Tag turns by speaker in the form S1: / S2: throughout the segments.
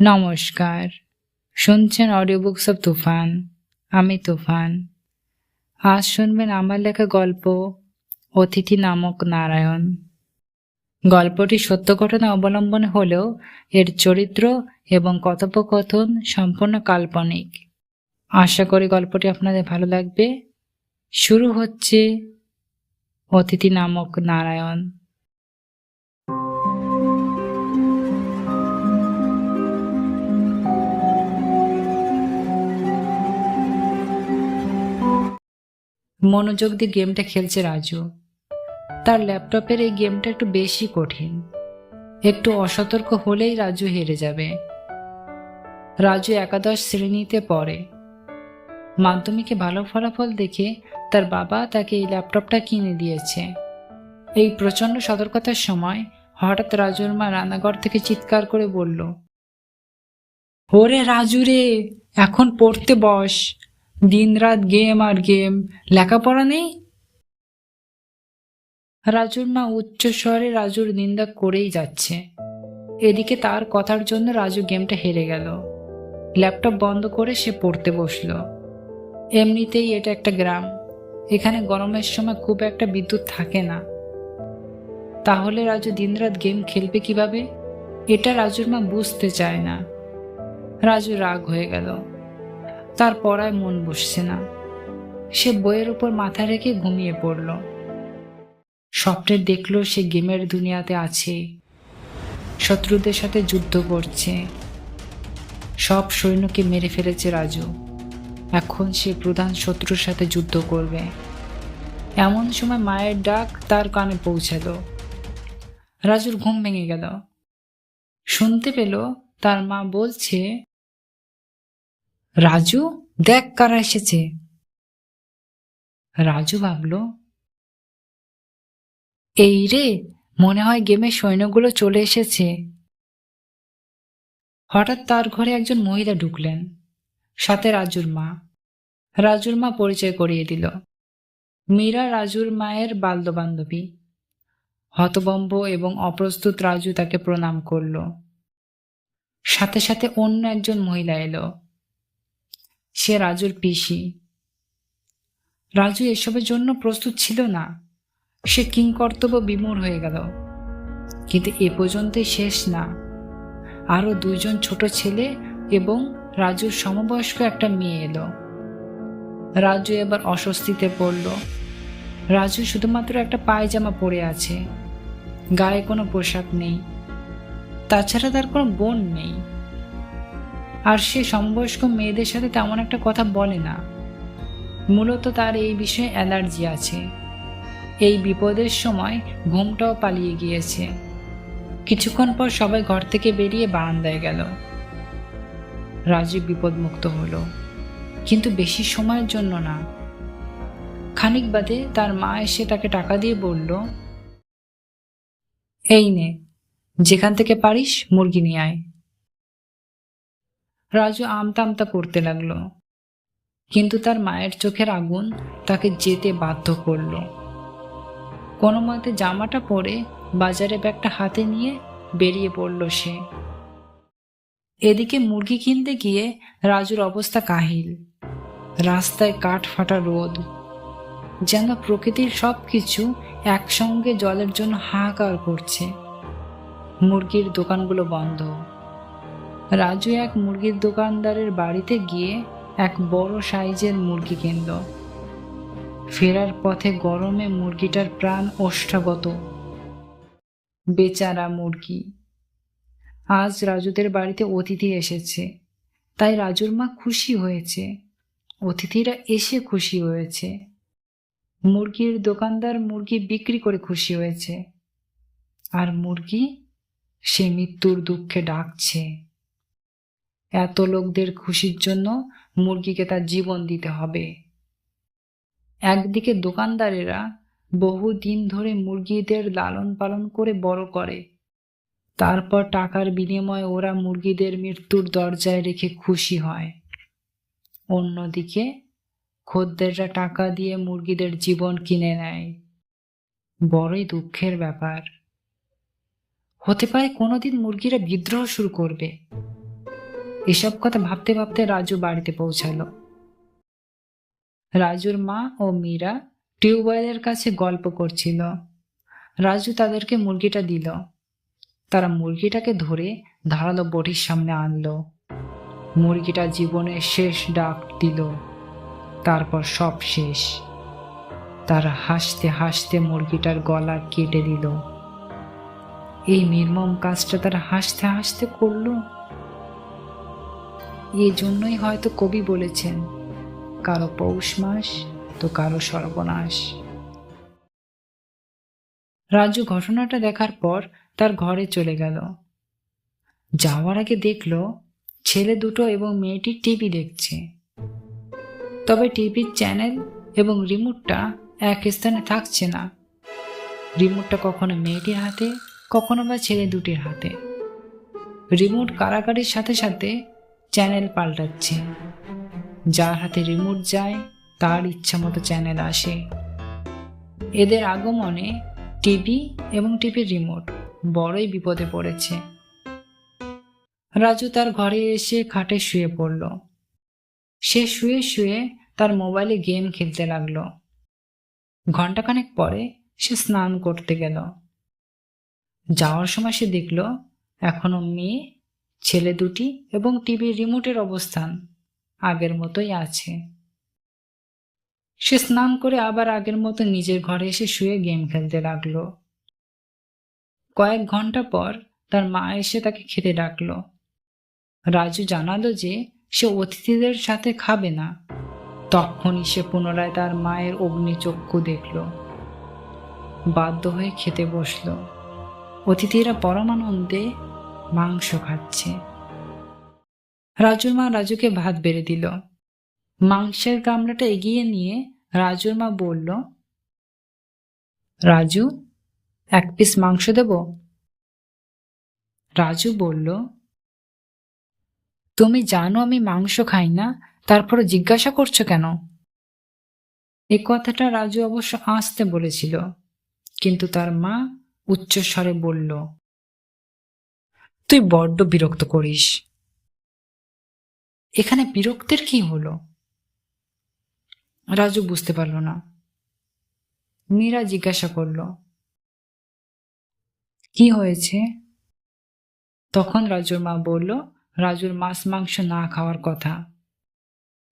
S1: নমস্কার। শুনছেন audio books of তুফান। আমি তুফান। আজ শুনবেন আমার লেখা গল্প, অতিথি নামক নারায়ণ। গল্পটি সত্য ঘটনা অবলম্বন হলেও এর চরিত্র এবং কথোপকথন সম্পূর্ণ কাল্পনিক। আশা করি গল্পটি আপনাদের ভালো লাগবে। শুরু হচ্ছে অতিথি নামক নারায়ণ। মনোযোগ দিয়ে গেমটা খেলছে রাজু। তার ল্যাপটপের এই গেমটা একটু বেশি কঠিন। একটু অসতর্ক হলেই রাজু হেরে যাবে। রাজু একাদশ শ্রেণীতে পড়ে। মাধ্যমিকে ভালো ফলাফল দেখে তার বাবা তাকে এই ল্যাপটপটা কিনে দিয়েছে। এই প্রচণ্ড সতর্কতার সময় হঠাৎ রাজুর মা রান্নাঘর থেকে চিৎকার করে বলল, ওরে রাজু রে, এখন পড়তে বস। দিনরাত গেম আর গেম, লেখাপড়া নেই? রাজুর মা উচ্চ স্বরে রাজুর নিন্দা করেই যাচ্ছে। এদিকে তার কথার জন্য রাজু গেমটা হেরে গেল। ল্যাপটপ বন্ধ করে সে পড়তে বসল। এমনিতেই এটা একটা গ্রাম। এখানে গরমের সময় খুব একটা বিদ্যুৎ থাকে না। তাহলে রাজু দিনরাত গেম খেলবে কীভাবে? এটা রাজুর মা বুঝতে চায় না। রাজু রাগ হয়ে গেল। তার পড়ায় মন বসছে না। সে বইয়ের উপর মাথা রেখে ঘুমিয়ে পড়ল। স্বপ্নে দেখল সে গেমের দুনিয়াতে আছে। শত্রুদের সাথে যুদ্ধ করছে। সব সৈন্যকে মেরে ফেলেছে রাজু। এখন সে প্রধান শত্রুর সাথে যুদ্ধ করবে। এমন সময় মায়ের ডাক তার কানে পৌঁছালো। রাজুর ঘুম ভেঙে গেল। শুনতে পেল তার মা বলছে রাজু, দেখ কারা এসেছে। রাজু ভাবল, এই রে, মনে হয় গেমে সৈন্যগুলো চলে এসেছে। হঠাৎ তার ঘরে একজন মহিলা ঢুকলেন, সাথে রাজুর মা। রাজুর মা পরিচয় করিয়ে দিল। মীরা রাজুর মায়ের বাল্যবান্ধবী। হতবম্ব এবং অপ্রস্তুত রাজু তাকে প্রণাম করল। সাথে সাথে অন্য একজন মহিলা এলো। সে রাজুর পিসি। রাজু এসবের জন্য প্রস্তুত ছিল না। সে কিংকর্তব্য বিমূর হয়ে গেল। কিন্তু এ পর্যন্তই শেষ না। আরও দুজন ছোট ছেলে এবং রাজুর সমবয়স্ক একটা মেয়ে এলো। রাজু এবার অস্বস্তিতে পড়ল। রাজু শুধুমাত্র একটা পায়জামা পরে আছে। গায়ে কোনো পোশাক নেই। তাছাড়া তার কোনো বোন নেই। আর সে সমবয়স্ক মেয়েদের সাথে তেমন একটা কথা বলে না। মূলত তার এই বিষয়ে অ্যালার্জি আছে। এই বিপদের সময় ঘুমটাও পালিয়ে গিয়েছে। কিছুক্ষণ পর সবাই ঘর থেকে বেরিয়ে বারান্দায় গেল। রাজু বিপদমুক্ত হলো। কিন্তু বেশি সময়ের জন্য না। খানিক বাদে তার মা এসে তাকে টাকা দিয়ে বলল, এই নে, যেখান থেকে পারিস মুরগি নিয়ে আয়। রাজু আমতা আমতা করতে লাগল। কিন্তু তার মায়ের চোখের আগুন তাকে যেতে বাধ্য করল। কোনো মতে জামাটা পরে বাজারে ব্যাগটা হাতে নিয়ে বেরিয়ে পড়ল সে। এদিকে মুরগি কিনতে গিয়ে রাজুর অবস্থা কাহিল। রাস্তায় কাঠ ফাটা রোদ। যেন প্রকৃতির সব কিছু একসঙ্গে জলের জন্য হাহাকার করছে। মুরগির দোকানগুলো বন্ধ। রাজু এক মুরগির দোকানদারের বাড়িতে গিয়ে এক বড় সাইজের মুরগি কিনল। ফেরার পথে গরমে মুরগিটার প্রাণ ওষ্ঠাগত বেচারা মুরগি। আজ রাজুদের বাড়িতে অতিথি এসেছে। তাই রাজুর মা খুশি হয়েছে। অতিথিরা এসে খুশি হয়েছে। মুরগির দোকানদার মুরগি বিক্রি করে খুশি হয়েছে। আর মুরগি সে মৃত্যুর দুঃখে ডাকছে। এত লোকদের খুশির জন্য মুরগিকে তার জীবন দিতে হবে। একদিকে দোকানদারেরা বহু দিন ধরে মুরগিদের লালন পালন করে বড় করে। তারপর টাকার বিনিময়ে ওরা মুরগিদের মৃত্যুর দরজায় রেখে খুশি হয়। অন্যদিকে খদ্দেররা টাকা দিয়ে মুরগিদের জীবন কিনে নেয়। বড়ই দুঃখের ব্যাপার। হতে পারে কোনোদিন মুরগিরা বিদ্রোহ শুরু করবে। এসব কথা ভাবতে ভাবতে রাজু বাড়িতে পৌঁছালো। রাজুর মা ও মীরা টিউবওয়েলের কাছে গল্প করছিল। রাজু তাদেরকে মুরগিটা দিল। তারা মুরগিটাকে ধরে ধারালো বটির সামনে আনলো। মুরগিটা জীবনের শেষ ডাক দিল। তারপর সব শেষ। তারা হাসতে হাসতে মুরগিটার গলা কেটে দিল। এই নির্মম কাজটা তারা হাসতে হাসতে করল। এই জন্যই হয়তো কবি বলেছেন, কারও পৌষ মাস তো কারও সর্বনাশ। রাজু ঘটনাটা দেখার পর তার ঘরে চলে গেল। যাওয়ার আগে দেখল ছেলে দুটো এবং মেয়েটি টিভি দেখছে। তবে টিভির চ্যানেল এবং রিমোটটা এক স্থানে থাকছে না। রিমোটটা কখনো মেয়েটির হাতে, কখনো বা ছেলে দুটির হাতে। রিমোট কারাকারির সাথে সাথে চ্যানেল পাল্টাচ্ছে। যার হাতে রিমোট যায়, তার ইচ্ছা মতো চ্যানেল আসে। এদের আগমনে টিভি এবং টিভির রিমোট বড়ই বিপদে পড়েছে। রাজু তার ঘরে এসে খাটে শুয়ে পড়ল। সে শুয়ে শুয়ে তার মোবাইলে গেম খেলতে লাগল। ঘন্টাখানেক পরে সে স্নান করতে গেল। যাওয়ার সময় সে দেখল, এখনও মেয়ে ছেলে দুটি এবং টিভির রিমোটের অবস্থান আগের মতোই আছে। সে স্নান করে আবার আগের মতো নিজের ঘরে এসে শুয়ে গেম খেলতে লাগল। কয়েক ঘণ্টা পর তার মা এসে তাকে খেতে ডাকলো। রাজু জানালো যে সে অতিথিদের সাথে খাবে না। তখনই সে পুনরায় তার মায়ের অগ্নিচক্ষু দেখল। বাধ্য হয়ে খেতে বসল। অতিথিরা পরমানন্দে মাংস খাচ্ছে। রাজুর মা রাজুকে ভাত বেড়ে দিল। মাংসের গামলাটা এগিয়ে নিয়ে রাজুর মা বলল, রাজু, এক পিস মাংস দেব? রাজু বলল, তুমি জানো আমি মাংস খাই না, তারপরে জিজ্ঞাসা করছ কেন? এ কথাটা রাজু অবশ্য আসতে বলেছিল, কিন্তু তার মা উচ্চস্বরে বলল তুই বড্ড বিরক্ত করিস। এখানে বিরক্তের কি হলো? রাজু বুঝতে পারল না। মীরা জিজ্ঞাসা করল, কি হয়েছে? তখন রাজুর মা বলল, রাজুর মাছ, মাংস না খাওয়ার কথা।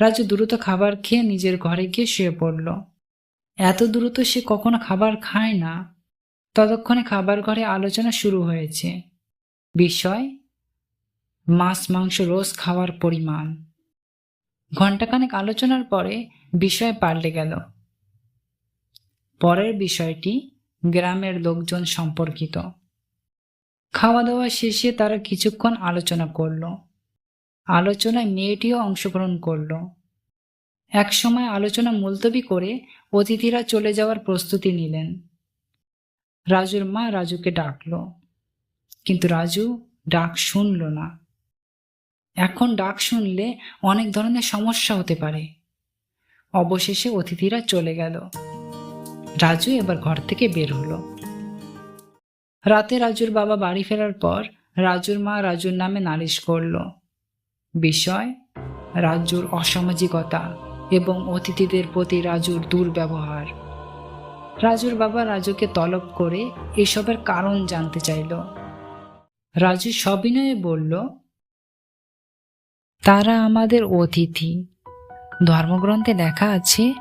S1: রাজু দ্রুত খাবার খেয়ে নিজের ঘরে গিয়ে শুয়ে পড়ল। এত দ্রুত সে কখনো খাবার খায় না। ততক্ষণে খাবার ঘরে আলোচনা শুরু হয়েছে। বিষয়, মাছ, মাংস, রোজ খাওয়ার পরিমাণ। ঘণ্টাখানেক আলোচনার পরে বিষয় পাল্টে গেল। পরের বিষয়টি গ্রামের লোকজন সম্পর্কিত। খাওয়া দাওয়া শেষে তারা কিছুক্ষণ আলোচনা করল। আলোচনায় মেয়েটিও অংশগ্রহণ করল। এক সময় আলোচনা মুলতবি করে অতিথিরা চলে যাওয়ার প্রস্তুতি নিলেন। রাজুর মা রাজুকে ডাকলো। কিন্তু রাজু ডাক শুনল না। এখন ডাক শুনলে অনেক ধরনের সমস্যা হতে পারে। অবশেষে অতিথিরা চলে গেল। রাজু এবার ঘর থেকে বের হলো। রাতে রাজুর বাবা বাড়ি ফেরার পর রাজুর মা রাজুর নামে নালিশ করল। বিষয়, রাজুর অসামাজিকতা এবং অতিথিদের প্রতি রাজুর দুর্ব্যবহার। রাজুর বাবা রাজুকে তলব করে এসবের কারণ জানতে চাইল। রাজু সবিনয়ে বলল, তারা আমাদের অতিথি। ধর্মগ্রন্থে লেখা আছে,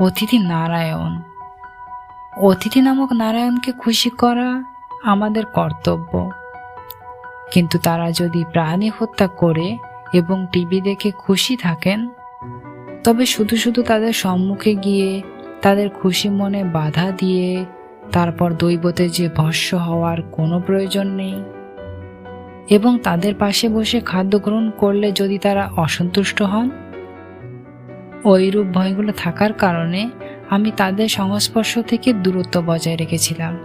S1: অতিথি নারায়ণ। অতিথি নামক নারায়ণকে খুশি করা আমাদের কর্তব্য। কিন্তু তারা যদি প্রাণী হত্যা করে এবং টিভি দেখে খুশি থাকেন, তবে শুধু শুধু তাদের সম্মুখে গিয়ে তাদের খুশি মনে বাধা দিয়ে তারপর দৈবতে যে ভস্য হওয়ার কোনো প্রয়োজন নেই। এবং তাদের পাশে বসে খাদ্য গ্রহণ করলে যদি তারা অসন্তুষ্ট হন? ওইরূপ ভয়গুলো থাকার কারণে আমি তাদের সংস্পর্শ থেকে দূরত্ব বজায় রেখেছিলাম।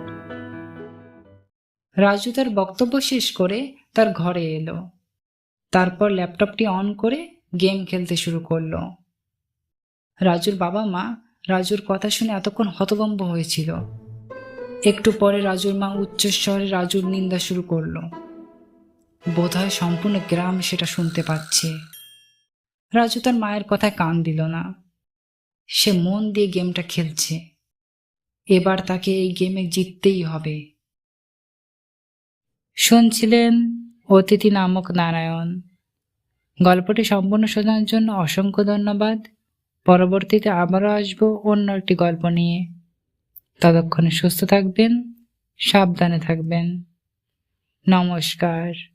S1: রাজু তার বক্তব্য শেষ করে তার ঘরে এলো। তারপর ল্যাপটপটি অন করে গেম খেলতে শুরু করল। রাজুর বাবা মা রাজুর কথা শুনে এতক্ষণ হতভম্ব হয়েছিল। একটু পরে রাজুর মা উচ্চস্বরে রাজুর নিন্দা শুরু করল। বোধহয় সম্পূর্ণ গ্রাম সেটা শুনতে পাচ্ছে। রাজু তার মায়ের কথায় কান দিল না। সে মন দিয়ে গেমটা খেলছে। এবার তাকে এই গেমে জিততেই হবে। শুনছিলেন অতিথি নামক নারায়ণ। গল্পটি সম্পূর্ণ শোনার জন্য অসংখ্য ধন্যবাদ। পরবর্তীতে আবারও আসব অন্য একটি গল্প নিয়ে। ততক্ষণে সুস্থ থাকবেন, সাবধানে থাকবেন। নমস্কার।